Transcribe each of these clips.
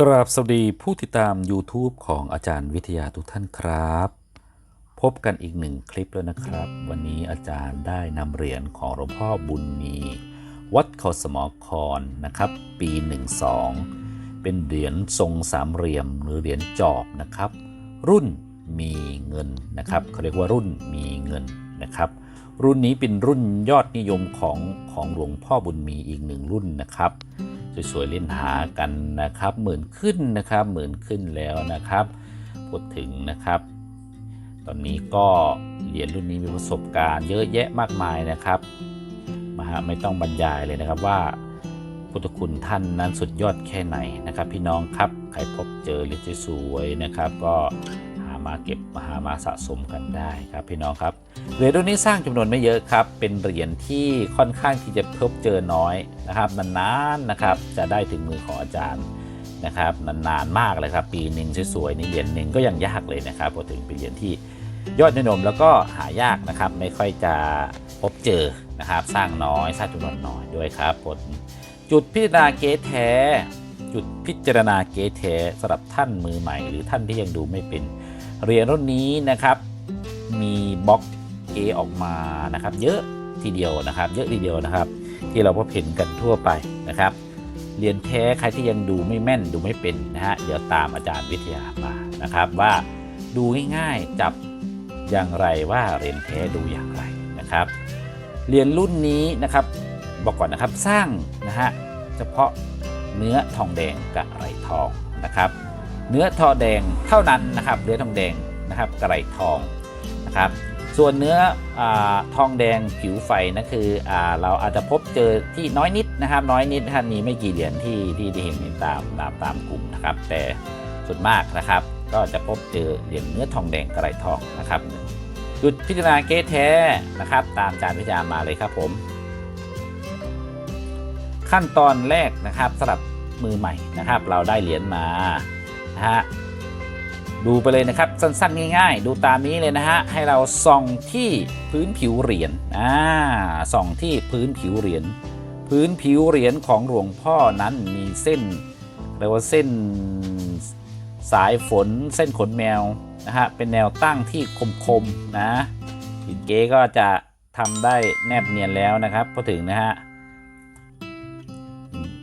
กราบสวัสดีผู้ติดตาม YouTube ของอาจารย์วิทยาทุกท่านครับ พบกันอีกหนึ่งคลิปแล้วนะครับ วันนี้อาจารย์ได้นำเหรียญของหลวงพ่อบุญมี วัดเขาสมอครนะครับ ปี 12 เป็นเหรียญทรงสามเหลี่ยมหรือเหรียญจอบนะครับ รุ่นมีเงินนะครับเขาเรียกว่ารุ่นมีเงินนะครับ รุ่นนี้เป็นรุ่นยอดนิยมของของหลวงพ่อบุญมีอีกหนึ่งรุ่นนะครับ สวยๆเล่นหากันนะครับ หมื่นขึ้นนะครับหมื่นขึ้นแล้วนะครับพูดถึงนะครับ ตอนนี้ก็เหรียญรุ่นนี้มีประสบการณ์เยอะแยะมากมายนะครับมาไม่ต้องบรรยายเลยนะครับว่าพุทธคุณท่านนั้นสุดยอดแค่ไหนนะครับ พี่น้องครับใครพบเจอเหรียญสวยๆนะครับ ก็ มาเก็บมาหามาสะสมกันได้ครับพี่น้องครับเหรียญรุ่นนี้สร้างจำนวนไม่เยอะครับ เป็นเหรียญที่ค่อนข้างที่จะพบเจอน้อยนะครับนานๆนะครับจะได้ถึงมือของอาจารย์นะครับนานๆมากเลยครับ ปีหนึ่งสวยๆนี่เหรียญหนึ่งก็ยังยากเลยนะครับพอถึงเป็นเหรียญที่ยอดนิยมแล้วก็หายากนะครับไม่ค่อยจะพบเจอนะครับ สร้างน้อยสร้างจำนวนน้อยด้วยครับผลจุดพิจารณาเกตแท้จุดพิจารณาเกตแท้สำหรับท่านมือใหม่ หรือท่านที่ยังดูไม่เป็น เหรียญรุ่นนี้นะครับมีบล็อกเกออกมานะครับ เยอะทีเดียวนะครับ เยอะทีเดียวนะครับ ที่เราพบเห็นกันทั่วไปนะครับเหรียญแท้ใครที่ยังดูไม่แม่นดูไม่เป็นนะฮะเดี๋ยวตามอาจารย์วิทยามานะครับ ว่าดูง่ายๆจับอย่างไรว่าเหรียญแท้ดูอย่างไรนะครับเหรียญรุ่นนี้นะครับบอกก่อนนะครับสร้างนะฮะเฉพาะเนื้อทองแดงกับไรทองนะครับ เนื้อทองแดงเท่านั้นนะครับเนื้อทองแดงนะครับกับไรทองนะครับส่วนเนื้ออทองแดงผิวไฟนั่นคืออเราอาจจะพบเจอที่น้อยนิดนะครับ น้อยนิดท่านนี้ไม่กี่เหรียญที่ที่ที่เห็นตามตามตามกลุ่มนะครับ แต่ส่วนมากนะครับ ก็จะพบเจอเหรียญเนื้อทองแดงกับไรทองนะครับจุดพิจารณาเกตแท้นะครับ ตามการพิจารณามาเลยครับผม ขั้นตอนแรกนะครับสำหรับมือใหม่นะครับ เราได้เหรียญมา นะฮะดูไปเลยนะครับสั้นๆง่ายๆ ดูตามนี้เลยนะฮะให้เราส่องที่พื้นผิวเหรียญอ่าส่องที่พื้นผิวเหรียญพื้นผิวเหรียญของหลวงพ่อนั้นมีเส้นเรียกว่าเส้นสายฝนเส้นขนแมวนะฮะเป็นแนวตั้งที่คมๆนะหินเก๋ก็จะทำได้แนบเนียนแล้วนะครับพอถึงนะฮะ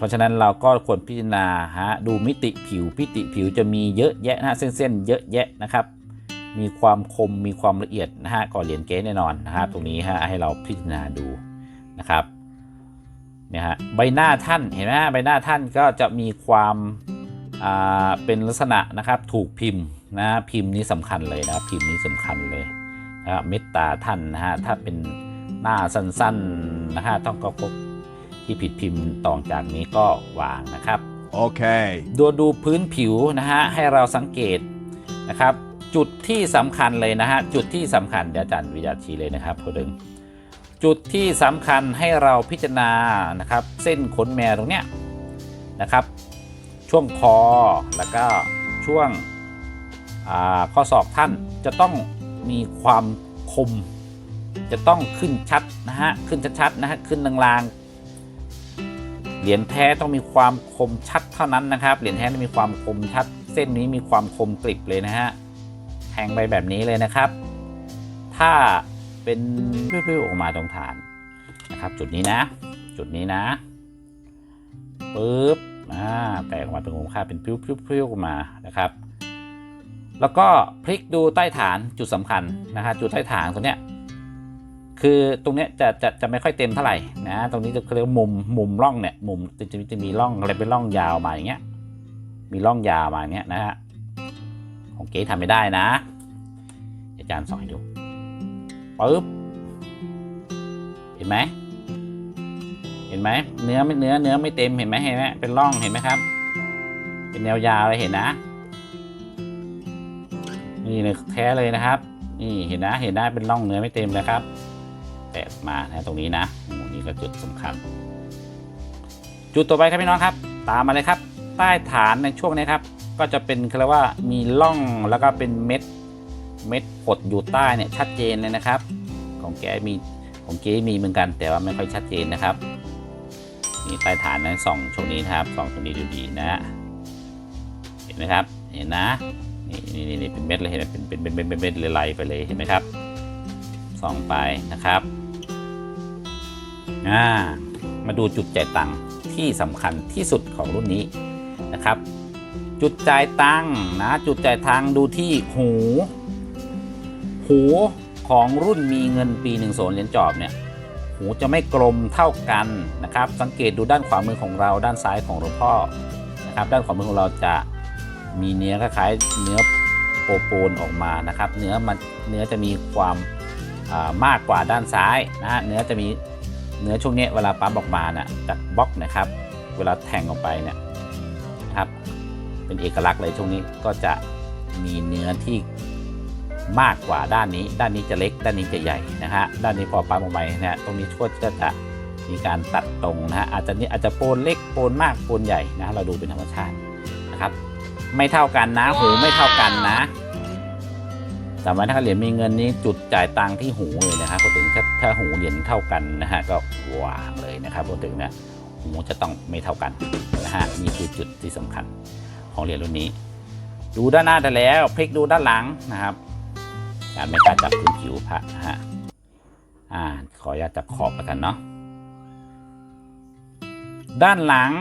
เพราะฉะนั้นเราก็ควรพิจารณาฮะดูมิติผิวมิติผิวจะมีเยอะแยะนะเส้นๆเยอะแยะนะครับ มีความคมมีความละเอียดนะฮะก่อนเหรียญเก๊แน่นอนนะครับตรงนี้ฮะให้เราพิจารณาดูนะครับเนี่ยฮะใบหน้าท่านเห็นไหมฮะใบหน้าท่านก็จะมีความอ่าเป็นลักษณะนะครับถูกพิมพ์นะพิมพ์นี้สำคัญเลยนะพิมพ์นี้สำคัญเลยนะเมตตาท่านนะฮะถ้าเป็นหน้าสั้นๆนะฮะต้องก็ ที่ผิดพิมพ์ต่อจากนี้ก็วางนะครับ Okay. ดูดูพื้นผิวนะฮะให้เราสังเกตนะครับ จุดที่สำคัญเลยนะฮะจุดที่สำคัญเดี๋ยวอาจารย์วิทยาชี้เลยนะครับพอดึงจุดที่สำคัญให้เราพิจารณานะครับ เส้นขนแมวตรงเนี้ยนะครับ ช่วงคอแล้วก็ช่วงอ่าข้อศอกท่านจะต้องมีความคม จะต้องขึ้นชัดนะฮะขึ้นชัดๆนะฮะขึ้นลางๆ เหรียญแท้ต้องมีความคมชัดเท่านั้นนะครับ เหรียญแท้ต้องมีความคมชัด เส้นนี้มีความคมกริบเลยนะฮะ แทงไปแบบนี้เลยนะครับ ถ้าเป็นริ้วๆออกมาตรงฐานนะครับ จุดนี้นะ จุดนี้นะปึ๊บอ่าแตกออกมาเป็นวงค่าเป็นพิ้วๆๆออกมานะครับ แล้วก็พลิกดูใต้ฐานจุดสำคัญนะฮะจุดใต้ฐานตรงเนี้ย คือตรงเนี้ยจะจะจะไม่ค่อยเต็มเท่าไหร่นะตรงนี้จะเรียกว่ามุมมุมร่องเนี่ยมุมจะจะจะมีร่องอะไรเป็นร่องยาวมาอย่างเงี้ยมีร่องยาวมาอย่างเงี้ยนะฮะของเก๋ทำไม่ได้นะอาจารย์สอนให้ดูปึ๊บเห็นไหมเห็นไหมเนื้อไม่เนื้อเนื้อไม่เต็มเห็นไหมเห็นไหมเป็นร่องเห็นไหมครับ เป็นแนวยาวเลยเห็นนะ นี่เลยแท้เลยนะครับ นี่เห็นนะเห็นได้เป็นร่องเนื้อไม่เต็มเลยครับ แตะมานะตรงนี้นะนี่ก็จุดสำคัญ จุดต่อไปครับพี่น้องครับ ตามมาเลยครับ ใต้ฐานในช่วงนี้ครับ ก็จะเป็นคือว่ามีร่องแล้วก็เป็นเม็ดเม็ดกดอยู่ใต้เนี่ยชัดเจนเลยนะครับ ของแกมีของเก๋มีเหมือนกัน แต่ว่าไม่ค่อยชัดเจนนะครับนี่ใต้ฐานนั้นสองช่วงนี้นะครับสองตรงนี้ดูดีนะฮะไหมครับเห็นนะนี่นี่นี่เป็นเม็ดเลยเห็นไหมเป็นเป็นเป็นเป็นเป็นเม็ดเลยไหลไปเลยเห็นไหมครับ ส่องไปนะครับอ่ามาดูจุดจ่ายตังค์ที่สำคัญที่สุดของรุ่นนี้นะครับ จุดจ่ายตังค์นะจุดจ่ายทางดูที่หู หูของรุ่นมีเงินปีหนึ่งโซนเหรียญจอบเนี่ยหูจะไม่กลมเท่ากันนะครับ สังเกตดูด้านขวามือของเรา ด้านซ้ายของหลวงพ่อนะครับ ด้านขวามือของเราจะมีเนื้อคล้ายๆเนื้อโปโปนออกมานะครับ เนื้อมันเนื้อจะมีความ มากกว่าด้านซ้ายนะฮะเนื้อจะมีเนื้อช่วงนี้เวลาปั๊มออกมาเนี่ยจากบล็อกนะครับ เวลาแทงออกไปเนี่ยนะครับ เป็นเอกลักษณ์เลยช่วงนี้ก็จะมีเนื้อที่มากกว่าด้านนี้ ด้านนี้จะเล็ก ด้านนี้จะใหญ่นะฮะ ด้านนี้พอปั๊มออกไปนะฮะตรงนี้ช่วก็จะมีการตัดตรงนะฮะ อาจจะนี่อาจจะโปนเล็กโปนมากโปนใหญ่นะ เราดูเป็นธรรมชาตินะครับ ไม่เท่ากันนะหูไม่เท่ากันนะ จำไว้ถ้าเหรียญมีเงินนี้จุดจ่ายตังค์ที่หูเลยนะครับพอถึงถ้าถ้าหูเหรียญเท่ากันนะฮะก็วางเลยนะครับพอถึงนะหูจะต้องไม่เท่ากันนะฮะนี่คือจุดที่สำคัญของเหรียญรุ่นนี้ ดูด้านหน้าได้แล้วพลิกดูด้านหลังนะครับการไม่กล้าจับพื้นผิวพระฮะอ่าขออนุญาตจับขอบแล้วกันเนาะด้านหลัง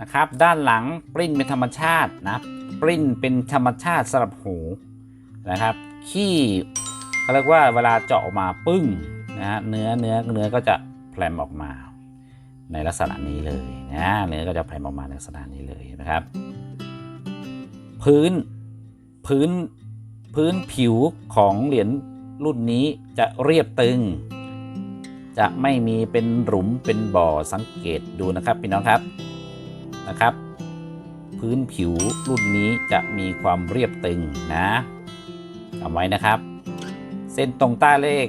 นะครับ ด้านหลังปริ้นเป็นธรรมชาตินะปริ้นเป็นธรรมชาติสำหรับหู นะครับขี้เขาเรียกว่าเวลาเจาะออกมาปึ้งนะฮะเนื้อเนื้อเนื้อก็จะแผลมออกมาในลักษณะนี้เลยนะเนื้อก็จะแผลมออกมาในลักษณะนี้เลยนะครับ พื้นพื้นพื้นผิวของเหรียญรุ่นนี้จะเรียบตึง จะไม่มีเป็นหลุมเป็นบ่อสังเกตดูนะครับพี่น้องครับนะครับ พื้นผิวรุ่นนี้จะมีความเรียบตึงนะ จำไว้นะครับ เส้นตรงใต้เลข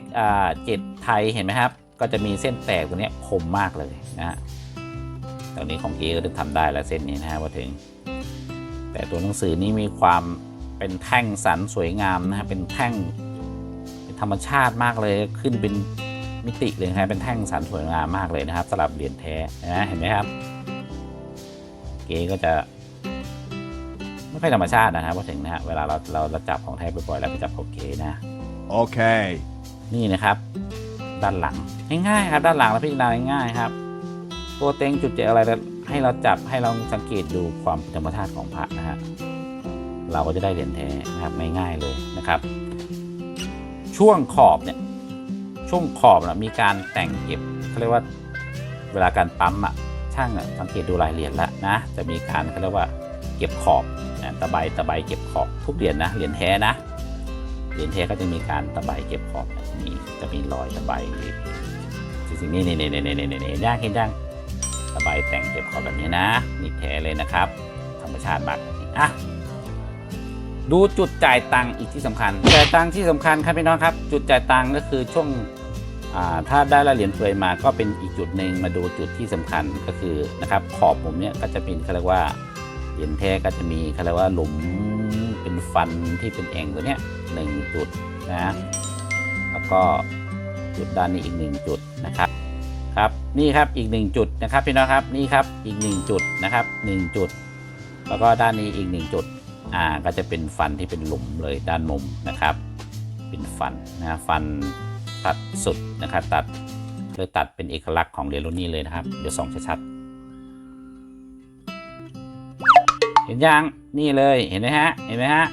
เจ็ดไทยเห็นไหมครับ ก็จะมีเส้นแตกตัวเนี้ยคมมากเลยนะฮะตรงนี้ของเอก็ทำได้แล้วเส้นนี้นะฮะว่าถึง แต่ตัวหนังสือนี้มีความเป็นแท่งสันสวยงามนะฮะเป็นแท่งเป็นธรรมชาติมากเลยขึ้นเป็นมิติเลยนะฮะเป็นแท่งสันสวยงามมากเลยนะครับสำหรับเหรียญแท้นะเห็นไหมครับ เก๋ก็จะ ไม่ค่อยธรรมชาตินะครับพอถึงนะฮะเวลาเราเราเราจับของแท้บ่อยๆแล้วไปจับของเก๋นะ Okay. นี่นะครับ ด้านหลังง่ายๆครับ ด้านหลังเราพิจารณาง่ายๆครับตัวเต็งจุดเจอะไรให้เราจับให้เราสังเกตดูความเป็นธรรมชาติของพระนะฮะเราก็จะได้เหรียญแท้นะครับง่ายๆเลยนะครับ ช่วงขอบเนี่ยช่วงขอบนะมีการแต่งเก็บเขาเรียกว่าเวลาการปั๊มอะช่างอะสังเกตดูรายเหรียญแล้วนะ จะมีการเขาเรียกว่า เก็บขอบนะตะไบตะไบเก็บขอบทุกเหรียญนะเหรียญแท้นะเหรียญเทก็จะมีการตะไบเก็บขอบมีจะมีรอยตะไบจริงนี่นี่นี่นี่นี่นี่นี่ย่างเห็นย่างตะไบแต่งเก็บขอบแบบนี้นะนี่แท้เลยนะครับ ธรรมชาติมากอะดูจุดจ่ายตังค์อีกที่สำคัญจ่ายตังค์ที่สำคัญครับพี่น้องครับ จุดจ่ายตังค์ก็คือช่วงถ้าได้ละเหรียญเปลือยมาก็เป็นอีกจุดหนึ่งมาดูจุดที่สำคัญก็คือนะครับขอบผมเนี่ยก็จะเป็นเขาเรียกว่า เหรียญแท้ก็จะมีเขาเรียกว่าหลุมเป็นฟันที่เป็นแอ่งตัวเนี้ยหนึ่งจุดนะแล้วก็จุดด้านนี้อีกหนึ่งจุดนะครับครับนี่ครับอีกหนึ่งจุดนะครับพี่น้องครับนี่ครับอีกหนึ่งจุดนะครับหนึ่งจุด แล้วก็ด้านนี้อีกหนึ่งจุดอ่าก็จะเป็นฟันที่เป็นหลุมเลยด้านมุมนะครับ เป็นฟันนะฟันตัดสุดนะครับตัดเลยตัดเป็นเอกลักษณ์ของเรียนรุ่นนี้เลยนะครับ เดี๋ยวส่องชัดๆ เห็นยังนี่เลยเห็นไหมฮะเห็นไหมฮะ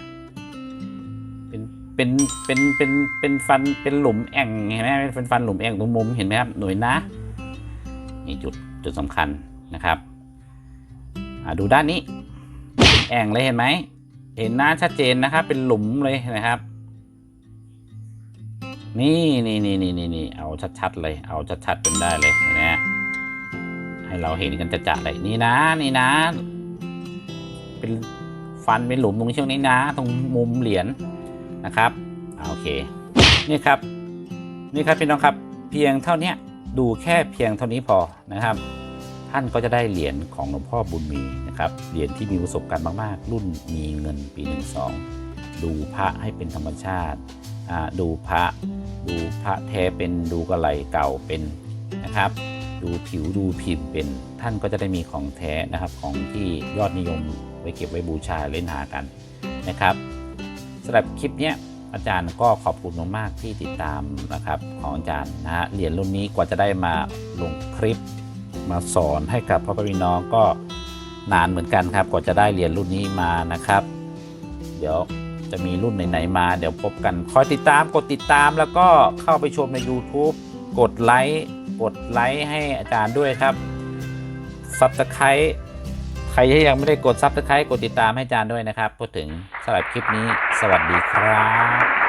เป็นเป็นเป็นเป็นเป็นฟันเป็นหลุมแอ่งเห็นไหมเป็นฟันหลุมแอ่งตรงมุมเห็นไหมครับหน่วยนะนี่จุดจุดสำคัญนะครับอ่าดูด้านนี้ แอ่งเลยเห็นไหมเห็นหน้าชัดเจนนะครับ เป็นหลุมเลยนะครับ นี่นี่นี่นี่นี่นี่เอาชัดๆเลย เอาชัดๆเป็นได้เลยนไหมฮะให้เราเห็นกันจะๆเลยนี่นะนี่นะ เป็นฟันเป็นหลุมตรงช่วงนี้นะ ตรงมุมเหรียญนะครับโอเคนี่ครับนี่ครับพี่น้องครับเพียงเท่านี้ดูแค่เพียงเท่านี้พอนะครับ ท่านก็จะได้เหรียญของหลวงพ่อบุญมีนะครับเหรียญที่มีประสบการณ์มากๆ รุ่นมีเงินปีหนึ่งสองดูพระให้เป็นธรรมชาติดูพระ ดูพระแท้เป็นดูกระไหลเก่าเป็นนะครับ ดูผิวดูพิมพ์เป็น ท่านก็จะได้มีของแท้นะครับของที่ยอดนิยมไว้เก็บไว้บูชาเล่นหากันนะครับสำหรับคลิปนี้อาจารย์ก็ขอบคุณมากๆที่ติดตามนะครับของอาจารย์นะฮะเหรียญรุ่นนี้กว่าจะได้มาลงคลิปมาสอนให้กับพ่อพี่น้องก็นานเหมือนกันครับกว่าจะได้เหรียญรุ่นนี้มานะครับ เดี๋ยวจะมีรุ่นไหนๆมา เดี๋ยวพบกัน คอยติดตามกดติดตามแล้วก็เข้าไปชมใน YouTube กดไลค์ กดไลค์ให้อาจารย์ด้วยครับซับสไครต์ใครที่ยังไม่ได้กดซับสไครต์กดติดตามให้อาจารย์ด้วยนะครับ พูดถึงสำหรับคลิปนี้ สวัสดีครับ